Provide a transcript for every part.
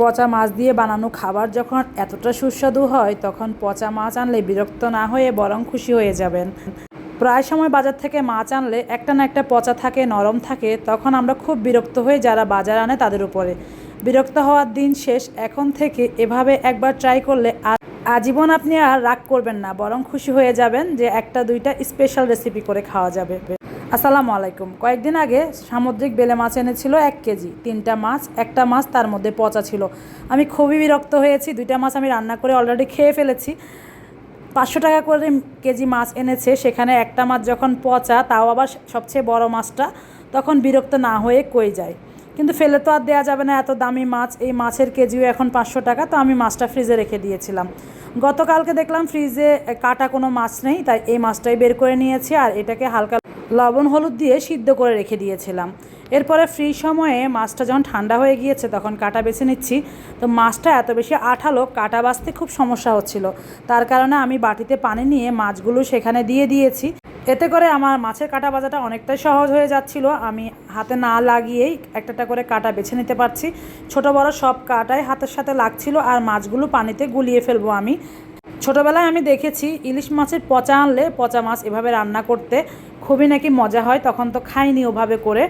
পচা মাছ দিয়ে বানানো খাবার যখন এতটা সুস্বাদু হয়, তখন পচা মাছ আনলে বিরক্ত না হয়ে বরং খুশি হয়ে যাবেন। প্রায় সময় বাজার থেকে মাছ আনলে একটা না একটা পচা থাকে, নরম থাকে, তখন আমরা খুব বিরক্ত হয়ে যারা বাজার আনে তাদের উপরে। বিরক্ত হওয়ার দিন শেষ, এখন থেকে এভাবে একবার ট্রাই করলে আর আজীবন আপনি আর রাগ করবেন না, বরং খুশি হয়ে যাবেন যে একটা দুইটা স্পেশাল রেসিপি করে খাওয়া যাবে। আসসালামু আলাইকুম। কয়েকদিন আগে সামুদ্রিক বেলে মাছ এনেছিল এক কেজি। তিনটা মাছ, একটা মাছ তার মধ্যে পচা ছিল। আমি খুবই বিরক্ত হয়েছি। দুইটা মাছ আমি রান্না করে অলরেডি খেয়ে ফেলেছি। পাঁচশো টাকা করে কেজি মাছ এনেছে। সেখানে একটা মাছ যখন পচা, তাও আবার সবচেয়ে বড় মাছটা তখন বিরক্ত না হয়ে কই যায়। কিন্তু ফেলে তো আর দেওয়া যাবে না। এত দামি মাছ, এই মাছের কেজিও এখন পাঁচশো টাকা। তো আমি মাছটা ফ্রিজে রেখে দিয়েছিলাম। গতকালকে দেখলাম ফ্রিজে কাটা কোনো মাছ নেই, তাই এই মাছটাই বের করে নিয়েছি। আর এটাকে হালকা লবণ, হলুদ দিয়ে সিদ্ধ করে রেখে দিয়েছিলাম। এরপরে ফ্রি সময়ে মাছটা যখন ঠান্ডা হয়ে গিয়েছে, তখন কাটা বেছে নিচ্ছি। তো মাছটা এত বেশি আঠালো, কাটা বাছতে খুব সমস্যা হচ্ছিল। তার কারণে আমি বাটিতে পানি নিয়ে মাছগুলো সেখানে দিয়ে দিয়েছি। এতে করে আমার মাছের কাটা বাজাটা অনেকটাই সহজ হয়ে যাচ্ছিল। আমি হাতে না লাগিয়েই একটা করে কাটা বেছে নিতে পারছি। ছোট বড় সব কাটাই হাতের সাথে লাগছিল আর মাছগুলো পানিতে গুলিয়ে ফেলব আমি। ছোটোবেলায় আমি দেখেছি ইলিশ মাছের পচা আনলে পচা মাছ এভাবে রান্না করতে খুবই নাকি মজা হয়, তখন তো খাইনি ওভাবে করে।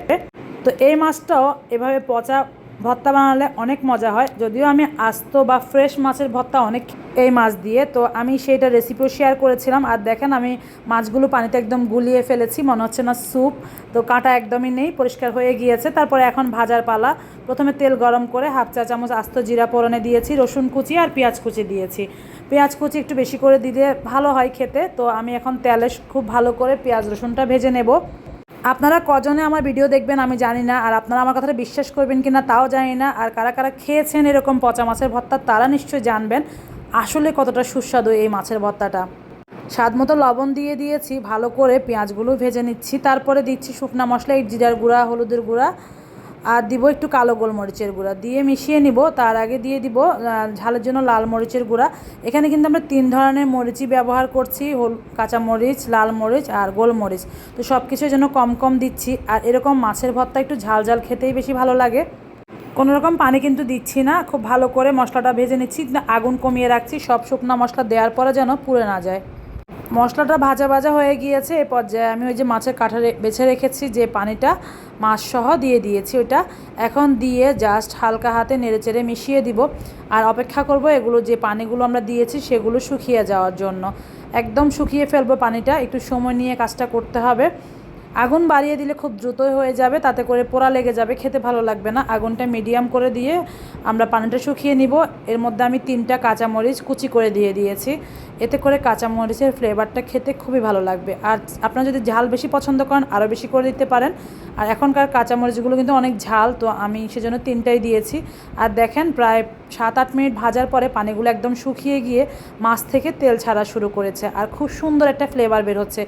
তো এই মাছটাও এভাবে পচা ভর্তা বানালে অনেক মজা হয়। যদিও আমি আস্ত বা ফ্রেশ মাছের ভর্তা অনেক এই মাছ দিয়ে, তো আমি সেইটা রেসিপিও শেয়ার করেছিলাম। আর দেখেন আমি মাছগুলো পানিতে একদম গুলিয়ে ফেলেছি, মনে হচ্ছে না স্যুপ তো কাঁটা একদমই নেই, পরিষ্কার হয়ে গিয়েছে। তারপরে এখন ভাজার পালা। প্রথমে তেল গরম করে হাফ চা চামচ আস্ত জিরা পোড়নে দিয়েছি, রসুন কুচি আর পেঁয়াজ কুচি দিয়েছি। পেঁয়াজ কুচি একটু বেশি করে দিলে ভালো হয় খেতে। তো আমি এখন তেলে খুব ভালো করে পেঁয়াজ রসুনটা ভেজে নেব। আপনারা কজনে আমার ভিডিও দেখবেন আমি জানি না, আর আপনারা আমার কথাটা বিশ্বাস করবেন কি না তাও জানি না, আর কারা কারা খেয়েছেন এরকম পচা মাছের ভর্তা তারা নিশ্চয়ই জানবেন। আসলে কতটা সুস্বাদু এই মাছের ভর্তাটা। স্বাদ মতো লবণ দিয়ে দিয়েছি, ভালো করে পেঁয়াজগুলো ভেজে নিচ্ছি, তারপরে দিচ্ছি শুকনা মশলা, এই জিরার গুঁড়া, হলুদের গুঁড়া আর দিব একটু কালো গোলমরিচের গুঁড়া। দিয়ে মিশিয়ে নিব, তার আগে দিয়ে দিব ঝালের জন্য লাল মরিচের গুঁড়া। এখানে কিন্তু আমরা তিন ধরনের মরিচই ব্যবহার করছি, হল কাঁচা মরিচ লাল মরিচ আর গোলমরিচ। তো সব কিছুর জন্য কম কম দিচ্ছি, আর এরকম মাছের ভর্তা একটু ঝাল ঝাল খেতেই বেশি ভালো লাগে। কোনো রকম পানি কিন্তু দিচ্ছি না, খুব ভালো করে মশলাটা ভেজে নিচ্ছি আগুন কমিয়ে রাখছি, সব শুকনো মশলা দেওয়ার পরে যেন পুড়ে না যায়। মশলাটা ভাজা ভাজা হয়ে গিয়েছে। এ পর্যায়ে আমি ওই যে মাছের কাঠা বেছে রেখেছি, যে পানিটা মাছ সহ দিয়ে দিয়েছি ওইটা। এখন দিয়ে জাস্ট হালকা হাতে নেড়েচেড়ে মিশিয়ে দিব। আর অপেক্ষা করব এগুলো যে পানিগুলো আমরা দিয়েছি সেগুলো শুকিয়ে যাওয়ার জন্য। একদম শুকিয়ে ফেলব পানিটা, একটু সময় নিয়ে কাজটা করতে হবে। আগুন বাড়িয়ে দিলে খুব দ্রুতই হয়ে যাবে, তাতে করে পোড়া লেগে যাবে, খেতে ভালো লাগবে না। আগুনটা মিডিয়াম করে দিয়ে আমরা পানিটা শুকিয়ে নিব। এর মধ্যে আমি তিনটা কাঁচামরিচ কুচি করে দিয়ে দিয়েছি। এতে করে কাঁচামরিচের ফ্লেভারটা খেতে খুবই ভালো লাগবে। আর আপনারা যদি ঝাল বেশি পছন্দ করেন, আরও বেশি করে দিতে পারেন। আর এখনকার কাঁচামরিচগুলো কিন্তু অনেক ঝাল, তো আমি সেজন্য তিনটাই দিয়েছি। আর দেখেন, প্রায় সাত আট মিনিট ভাজার পরে পানিগুলো একদম শুকিয়ে গিয়ে মাছ থেকে তেল ছাড়া শুরু করেছে। আর খুব সুন্দর একটা ফ্লেভার বের হচ্ছে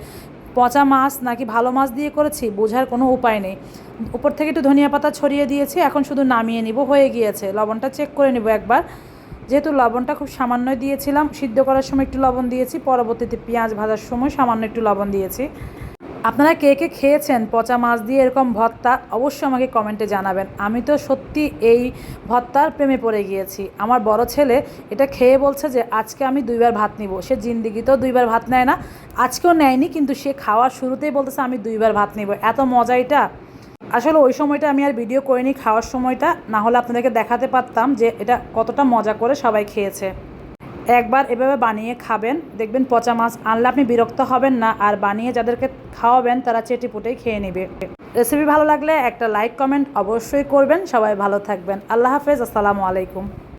পচা মাছ নাকি ভালো মাছ দিয়ে করেছি, বোঝার কোনো উপায় নেই। উপর থেকে একটু ধনিয়া পাতা ছড়িয়ে দিয়েছি, এখন শুধু নামিয়ে নিব, হয়ে গিয়েছে। লবণটা চেক করে নেব একবার। যেহেতু লবণটা খুব সামান্যই দিয়েছিলাম, সিদ্ধ করার সময় একটু লবণ দিয়েছি, পরবর্তীতে পেঁয়াজ ভাজার সময় সামান্য একটু লবণ দিয়েছি। আপনারা কে কে খেয়েছেন পচা মাছ দিয়ে এরকম ভর্তা, অবশ্যই আমাকে কমেন্টে জানাবেন। আমি তো সত্যি এই ভর্তার প্রেমে পড়ে গিয়েছি। আমার বড় ছেলে এটা খেয়ে বলছে যে, আজকে আমি দুইবার ভাত নিব। সে জিন্দিগিতেও দুইবার ভাত নেয় না। আজকেও নেয়নি, কিন্তু সে খাওয়ার শুরুতেই বলতেছে, আমি দুইবার ভাত নিব। এত মজা এটা। আসলে ওই সময়টা আমি আর ভিডিও করিনি, খাওয়ার সময়টা। না হলে আপনাদেরকে দেখাতে পারতাম যে এটা কতটা মজা করে সবাই খেয়েছে। একবার এভাবে বানিয়ে খাবেন, দেখবেন পচা মাছ আনলে আপনি বিরক্ত হবেন না, আর বানিয়ে যাদেরকে খাওয়াবেন তারা চেটি পুটেই খেয়ে নেবে। রেসিপি ভালো লাগলে একটা লাইক, কমেন্ট অবশ্যই করবেন। সবাই ভালো থাকবেন। আল্লাহ হাফেজ, আসসালামু আলাইকুম।